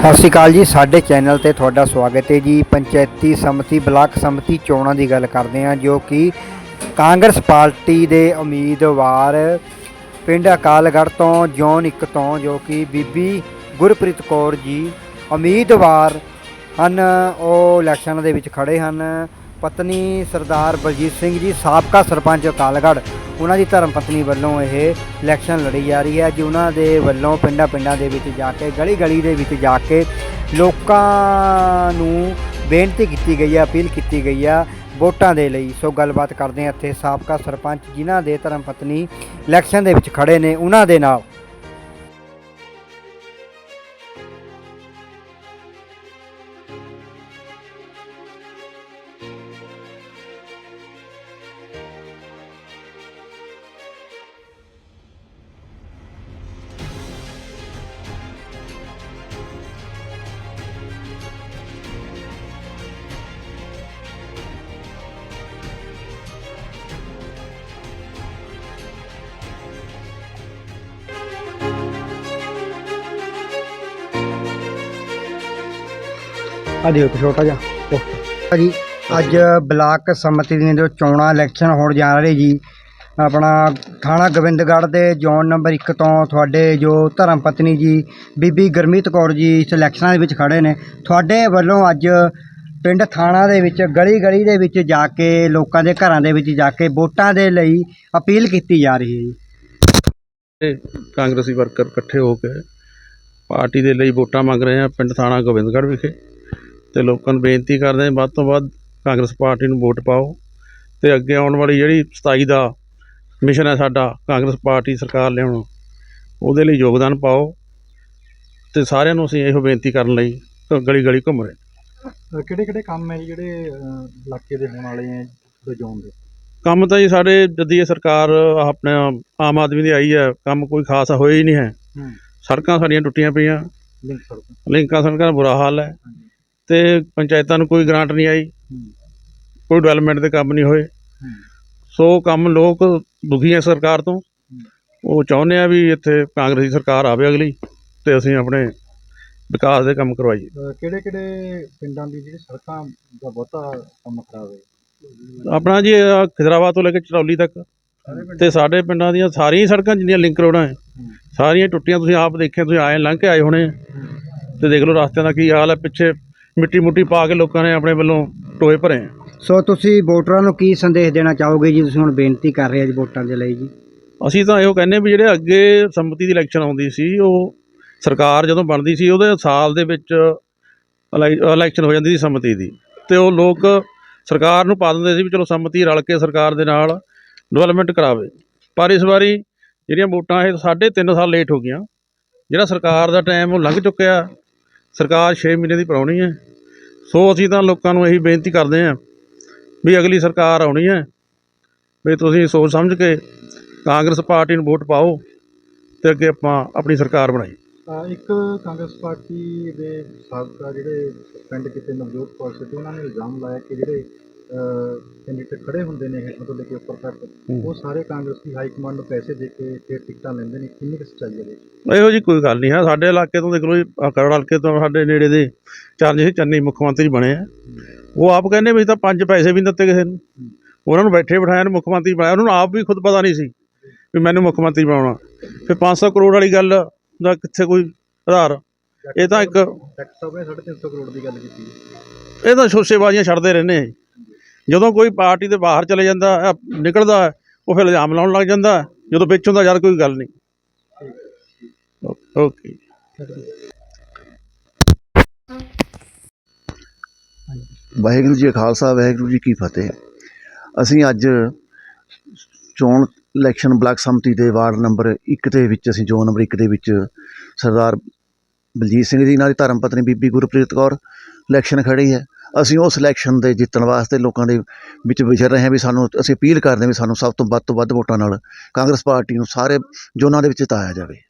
ਸਤਿ ਸ਼੍ਰੀ ਅਕਾਲ ਜੀ, ਸਾਡੇ ਚੈਨਲ ਤੇ ਤੁਹਾਡਾ ਸਵਾਗਤ ਹੈ ਜੀ। ਪੰਚਾਇਤੀ ਸਮਿਤੀ, ਬਲਾਕ ਸਮਿਤੀ ਚੋਣਾਂ ਦੀ ਗੱਲ ਕਰਦੇ ਹਾਂ, ਜੋ ਕਿ ਕਾਂਗਰਸ ਪਾਰਟੀ ਦੇ ਉਮੀਦਵਾਰ ਪਿੰਡ ਅਕਾਲਗੜ੍ਹ ਤੋਂ, ਜੋਨ 1 ਤੋਂ, ਜੋ ਕਿ ਬੀਬੀ ਗੁਰਪ੍ਰੀਤ ਕੌਰ ਜੀ ਉਮੀਦਵਾਰ ਹਨ। ਉਹ ਇਲੈਕਸ਼ਨ ਦੇ ਵਿੱਚ ਖੜੇ ਹਨ। ਪਤਨੀ ਸਰਦਾਰ ਬਲਜੀਤ ਸਿੰਘ ਜੀ, ਸਾਬਕਾ ਸਰਪੰਚ ਅਕਾਲਗੜ੍ਹ। ਉਹਨਾਂ ਦੀ ਧਰਮ ਪਤਨੀ ਵੱਲੋਂ ਇਹ ਇਲੈਕਸ਼ਨ ਲੜੀ ਜਾ ਰਹੀ ਹੈ ਜੀ ਉਹਨਾਂ ਦੇ ਵੱਲੋਂ ਪਿੰਡਾਂ ਪਿੰਡਾਂ ਦੇ ਵਿੱਚ ਜਾ ਕੇ ਗਲੀ ਗਲੀ ਦੇ ਵਿੱਚ ਜਾ ਕੇ ਲੋਕਾਂ ਨੂੰ ਬੇਨਤੀ ਕੀਤੀ ਗਈ ਹੈ, ਅਪੀਲ ਕੀਤੀ ਗਈ ਹੈ ਵੋਟਾਂ ਦੇ ਲਈ। ਸੋ ਗੱਲਬਾਤ ਕਰਦੇ ਹਾਂ ਇੱਥੇ ਸਾਬਕਾ ਸਰਪੰਚ ਜਿਨ੍ਹਾਂ ਦੇ ਧਰਮ ਪਤਨੀ ਇਲੈਕਸ਼ਨ ਦੇ ਵਿੱਚ ਖੜੇ ਨੇ, ਉਹਨਾਂ ਦੇ ਨਾਲ। ਆ ਦਿਓ ਛੋਟਾ ਜਿਹਾ ਜੀ ਅੱਜ ਬਲਾਕ ਸਮਿਤੀ ਦੀਆਂ ਜੋ ਚੋਣਾਂ ਇਲੈਕਸ਼ਨ ਹੋਣ ਜਾ ਰਹੇ ਜੀ, ਆਪਣਾ ਥਾਣਾ ਗੋਬਿੰਦਗੜ੍ਹ ਦੇ ਜ਼ੋਨ ਨੰਬਰ 1 ਤੋਂ ਤੁਹਾਡੇ ਜੋ ਧਰਮ ਪਤਨੀ ਜੀ, ਬੀਬੀ ਗੁਰਮੀਤ ਕੌਰ ਜੀ ਇਸ ਇਲੈਕਸ਼ਨਾਂ ਦੇ ਵਿੱਚ ਖੜੇ ਨੇ, ਤੁਹਾਡੇ ਵੱਲੋਂ ਅੱਜ ਪਿੰਡ ਥਾਣਾ ਦੇ ਵਿੱਚ ਗਲੀ ਗਲੀ ਦੇ ਵਿੱਚ ਜਾ ਕੇ, ਲੋਕਾਂ ਦੇ ਘਰਾਂ ਦੇ ਵਿੱਚ ਜਾ ਕੇ ਵੋਟਾਂ ਦੇ ਲਈ ਅਪੀਲ ਕੀਤੀ ਜਾ ਰਹੀ ਹੈ ਜੀ। ਇਹ ਕਾਂਗਰਸੀ ਵਰਕਰ ਇਕੱਠੇ ਹੋ ਕੇ ਪਾਰਟੀ ਦੇ ਲਈ ਵੋਟਾਂ ਮੰਗ ਰਹੇ ਆ ਪਿੰਡ ਥਾਣਾ ਗੋਬਿੰਦਗੜ੍ਹ ਵਿਖੇ। ਤੇ ਲੋਕਾਂ ਨੂੰ ਬੇਨਤੀ ਕਰਦੇ ਹਾਂ ਵੱਧ ਤੋਂ ਵੱਧ ਕਾਂਗਰਸ ਪਾਰਟੀ ਨੂੰ ਵੋਟ ਪਾਓ ਤੇ ਅੱਗੇ ਆਉਣ ਵਾਲੀ ਜਿਹੜੀ 27 ਦਾ ਮਿਸ਼ਨ ਹੈ ਸਾਡਾ ਕਾਂਗਰਸ ਪਾਰਟੀ ਸਰਕਾਰ ਲਿਆਉਣ ਉਹਦੇ ਲਈ ਯੋਗਦਾਨ ਪਾਓ ਤੇ ਸਾਰਿਆਂ ਨੂੰ ਅਸੀਂ ਇਹੋ ਬੇਨਤੀ ਕਰਨ ਲਈ ਗਲੀ ਗਲੀ ਘੁੰਮ ਰਹੇ। ਕਿਹੜੇ ਕਿਹੜੇ ਕੰਮ ਹੈ ਜੀ ਜਿਹੜੇ ਇਲਾਕੇ ਦੇ ਹੋਣ ਵਾਲੇ ਹੈ ਤੁਹਾਡੇ ਜ਼ੋਨ ਦੇ? ਕੰਮ ਤਾਂ ਜੀ ਸਾਡੇ ਜਦੀ ਇਹ ਸਰਕਾਰ ਆਪਣੇ ਆਮ ਆਦਮੀ ਦੀ ਆਈ ਹੈ ਕੰਮ ਕੋਈ ਖਾਸ ਹੋਇਆ ਹੀ ਨਹੀਂ ਹੈ। ਸੜਕਾਂ ਸਾਡੀਆਂ ਟੁੱਟੀਆਂ ਪਈਆਂ। ਲਿੰਕ ਸੜਕ। ਦਾ ਬੁਰਾ ਹਾਲ ਹੈ। ਤੇ ਪੰਚਾਇਤਾਂ ਨੂੰ ਕੋਈ ਗ੍ਰਾਂਟ ਨਹੀਂ ਆਈ। ਕੋਈ ਡਿਵੈਲਪਮੈਂਟ ਦੇ ਕੰਮ ਨਹੀਂ ਹੋਏ। ਸੋ ਕੰਮ ਲੋਕ ਦੁਖੀ ਹੈ ਸਰਕਾਰ ਤੋਂ। ਉਹ ਚਾਹੁੰਦੇ ਆ ਵੀ ਇੱਥੇ ਕਾਂਗਰਸੀ ਸਰਕਾਰ ਆਵੇ ਅਗਲੀ ਤੇ ਅਸੀਂ ਆਪਣੇ ਵਿਕਾਸ ਦੇ ਕੰਮ ਕਰਵਾਈਏ। ਕਿਹੜੇ ਕਿਹੜੇ ਪਿੰਡਾਂ ਦੀ ਜਿਹੜੀ ਸੜਕਾਂ ਦਾ ਬਹੁਤਾ ਕੰਮ ਖਰਾਬ ਹੈ? ਆਪਣਾ ਜੀ ਖਿਦਰਾਬਾਦ ਤੋਂ ਲੈ ਕੇ ਚਰੌਲੀ ਤੱਕ ਤੇ ਸਾਡੇ ਪਿੰਡਾਂ ਦੀਆਂ ਸਾਰੀਆਂ ਸੜਕਾਂ ਜਿੰਨੀਆਂ ਲਿੰਕ ਰੋਡਾਂ ਹੈ ਸਾਰੀਆਂ ਟੁੱਟੀਆਂ। ਤੁਸੀਂ ਆਪ ਦੇਖਿਆ ਤੁਸੀਂ ਆਏ ਲੰਘ ਕੇ ਆਏ ਹੋਣੇ। ਤੇ ਦੇਖ ਲਓ ਰਸਤਿਆਂ ਦਾ ਕੀ ਹਾਲ ਹੈ ਪਿੱਛੇ ਮਿੱਟੀ ਮੁੱਟੀ ਪਾ ਕੇ ਲੋਕਾਂ ਨੇ ਆਪਣੇ ਵੱਲੋਂ ਟੋਏ ਭਰੇ ਆ। ਸੋ ਤੁਸੀਂ ਵੋਟਰਾਂ ਨੂੰ ਕੀ ਸੰਦੇਸ਼ ਦੇਣਾ ਚਾਹੋਗੇ ਜੀ ਤੁਸੀਂ ਹੁਣ ਬੇਨਤੀ ਕਰ ਰਹੇ ਹੋ ਜੀ ਵੋਟਾਂ ਦੇ ਲਈ ਜੀ? ਅਸੀਂ ਤਾਂ ਇਹੋ ਕਹਿੰਦੇ ਵੀ ਜਿਹੜੇ ਅੱਗੇ ਸੰਮਤੀ ਦੀ ਇਲੈਕਸ਼ਨ ਆਉਂਦੀ ਸੀ ਉਹ ਸਰਕਾਰ ਜਦੋਂ ਬਣਦੀ ਸੀ ਉਹਦੇ ਸਾਲ ਦੇ ਵਿੱਚ ਇਲੈ- ਇਲੈਕਸ਼ਨ ਹੋ ਜਾਂਦੀ ਸੀ ਸੰਮਤੀ ਦੀ। ਤੇ ਉਹ ਲੋਕ ਸਰਕਾਰ ਨੂੰ ਪਾ ਦਿੰਦੇ ਸੀ ਵੀ ਚਲੋ ਸੰਮਤੀ ਰਲ ਕੇ ਸਰਕਾਰ ਦੇ ਨਾਲ ਡਿਵੈਲਪਮੈਂਟ ਕਰਾਵੇ। ਪਰ ਇਸ ਵਾਰੀ ਜਿਹੜੀਆਂ ਵੋਟਾਂ ਇਹ ਸਾਢੇ ਤਿੰਨ ਸਾਲ ਲੇਟ ਹੋ ਗਈਆਂ। ਜਿਹੜਾ ਸਰਕਾਰ ਦਾ ਟਾਈਮ ਉਹ ਲੰਘ ਚੁੱਕਿਆ ਸਰਕਾਰ 6 ਮਹੀਨੇ ਦੀ ਪੁਰਾਣੀ ਹੈ। ਸੋ ਅਸੀਂ ਤਾਂ ਲੋਕਾਂ ਨੂੰ ਇਹੀ ਬੇਨਤੀ ਕਰਦੇ ਹਾਂ ਵੀ ਅਗਲੀ ਸਰਕਾਰ ਆਉਣੀ ਹੈ ਵੀ ਤੁਸੀਂ ਸੋਚ ਸਮਝ ਕੇ ਕਾਂਗਰਸ ਪਾਰਟੀ ਨੂੰ ਵੋਟ ਪਾਓ ਤੇ ਅੱਗੇ ਆਪਾਂ ਆਪਣੀ ਸਰਕਾਰ ਬਣਾਈ ਅਹ, ਇੱਕ ਕਾਂਗਰਸ ਪਾਰਟੀ ਦੇ ਸਾਬਕਾ ਜਿਹੜੇ ਪਿੰਡ ਕੀਤੇ ਨਵਜੋਤ ਕੌਰ ਸਿੱਧੂ ਉਹਨਾਂ ਨੇ ਇਲਜ਼ਾਮ ਲਾਇਆ ਕਿ ਜਿਹੜੇ ਕੈਂਡੀਡੇਟ ਖੜੇ ਹੁੰਦੇ ਨੇ ਹੇਠੋਂ ਲੈ ਕੇ ਉੱਪਰ ਤੱਕ। ਉਹ ਸਾਰੇ ਕਾਂਗਰਸ ਦੀ ਹਾਈ ਕਮਾਂਡ ਨੂੰ ਪੈਸੇ ਦੇ ਕੇ ਫਿਰ ਟਿਕਟਾਂ ਲੈਂਦੇ ਨੇ। ਕਿੰਨੀ ਕੁ ਸੱਚਾਈ ਹੈ ਇਹਦੇ? ਇਹੋ ਜੀ ਕੋਈ ਗੱਲ ਨਹੀਂ ਹੈ। ਸਾਡੇ ਇਲਾਕੇ ਤੋਂ ਦੇਖ ਲਓ ਜੀ ਆਹ ਕਰੜ ਹਲਕੇ ਤੋਂ ਸਾਡੇ ਨੇੜੇ ਦੇ ਚਰਨਜੀਤ ਚੰਨੀ ਮੁੱਖ ਮੰਤਰੀ ਬਣੇ ਆ। ਉਹ ਆਪ ਕਹਿੰਦੇ ਵੀ ਅਸੀਂ ਤਾਂ ਪੰਜ ਪੈਸੇ ਵੀ ਨਹੀਂ ਦਿੱਤੇ ਕਿਸੇ ਨੂੰ। ਉਹਨਾਂ ਨੂੰ ਬੈਠੇ ਬਿਠਾਇਆ ਨੂੰ ਮੁੱਖ ਮੰਤਰੀ ਬਣਾਇਆ। ਉਹਨਾਂ ਨੂੰ ਆਪ ਵੀ ਖੁਦ ਪਤਾ ਨਹੀਂ ਸੀ ਵੀ ਮੈਨੂੰ ਮੁੱਖ ਮੰਤਰੀ ਬਣਾਉਣਾ। ਫਿਰ 500 ਕਰੋੜ ਵਾਲੀ ਗੱਲ ਦਾ ਕਿੱਥੇ ਕੋਈ ਆਧਾਰ? ਇਹ ਤਾਂ ਇੱਕ ਡਾਕਟਰ ਸਾਹਿਬ ਨੇ 350 ਕਰੋੜ ਦੀ ਗੱਲ ਕੀਤੀ ਹੈ। ਇਹ ਤਾਂ ਸ਼ੋਸ਼ੇਬਾਜ਼ੀਆਂ ਛੱਡਦੇ ਰਹਿੰਦੇ ਆ ਜਦੋਂ ਕੋਈ ਪਾਰਟੀ ਦੇ ਬਾਹਰ ਚਲੇ ਜਾਂਦਾ ਨਿਕਲਦਾ ਉਹ ਫਿਰ ਇਲਜ਼ਾਮ ਲਾਉਣ ਲੱਗ ਜਾਂਦਾ ਜਦੋਂ ਵਿੱਚ ਹੁੰਦਾ ਯਾਰ ਕੋਈ ਗੱਲ ਨਹੀਂ। ਓ- ਓਕੇ। ਵਾਹਿਗੁਰੂ ਜੀ ਕਾ ਖਾਲਸਾ, ਵਾਹਿਗੁਰੂ ਜੀ ਕੀ ਫਤਿਹ। ਅਸੀਂ ਅੱਜ ਚੋਣ ਇਲੈਕਸ਼ਨ ਬਲਾਕ ਸੰਮਤੀ ਦੇ ਵਾਰਡ ਨੰਬਰ 1 ਦੇ ਵਿੱਚ, ਅਸੀਂ ਜ਼ੋਨ ਨੰਬਰ 1 ਦੇ ਵਿੱਚ ਸਰਦਾਰ ਬਲਜੀਤ ਸਿੰਘ ਜੀ ਨਾਲ ਦੀ ਧਰਮ ਪਤਨੀ ਬੀਬੀ ਗੁਰਪ੍ਰੀਤ ਕੌਰ ਇਲੈਕਸ਼ਨ ਖੜੀ ਹੈ। ਅਸੀਂ ਉਹ ਇਲੈਕਸ਼ਨ ਦੇ ਜਿੱਤਣ ਵਾਸਤੇ ਲੋਕਾਂ ਦੇ ਵਿੱਚ ਵਿਚਰ ਰਹੇ ਹਾਂ ਵੀ ਸਾਨੂੰ, ਅਸੀਂ ਅਪੀਲ ਕਰਦੇ ਹਾਂ ਵੀ ਸਾਨੂੰ ਸਭ ਤੋਂ ਵੱਧ ਤੋਂ ਵੱਧ ਵੋਟਾਂ ਨਾਲ ਕਾਂਗਰਸ ਪਾਰਟੀ ਨੂੰ ਸਾਰੇ ਜ਼ੋਨਾਂ ਦੇ ਵਿੱਚ ਜਿਤਾਇਆ ਜਾਵੇ।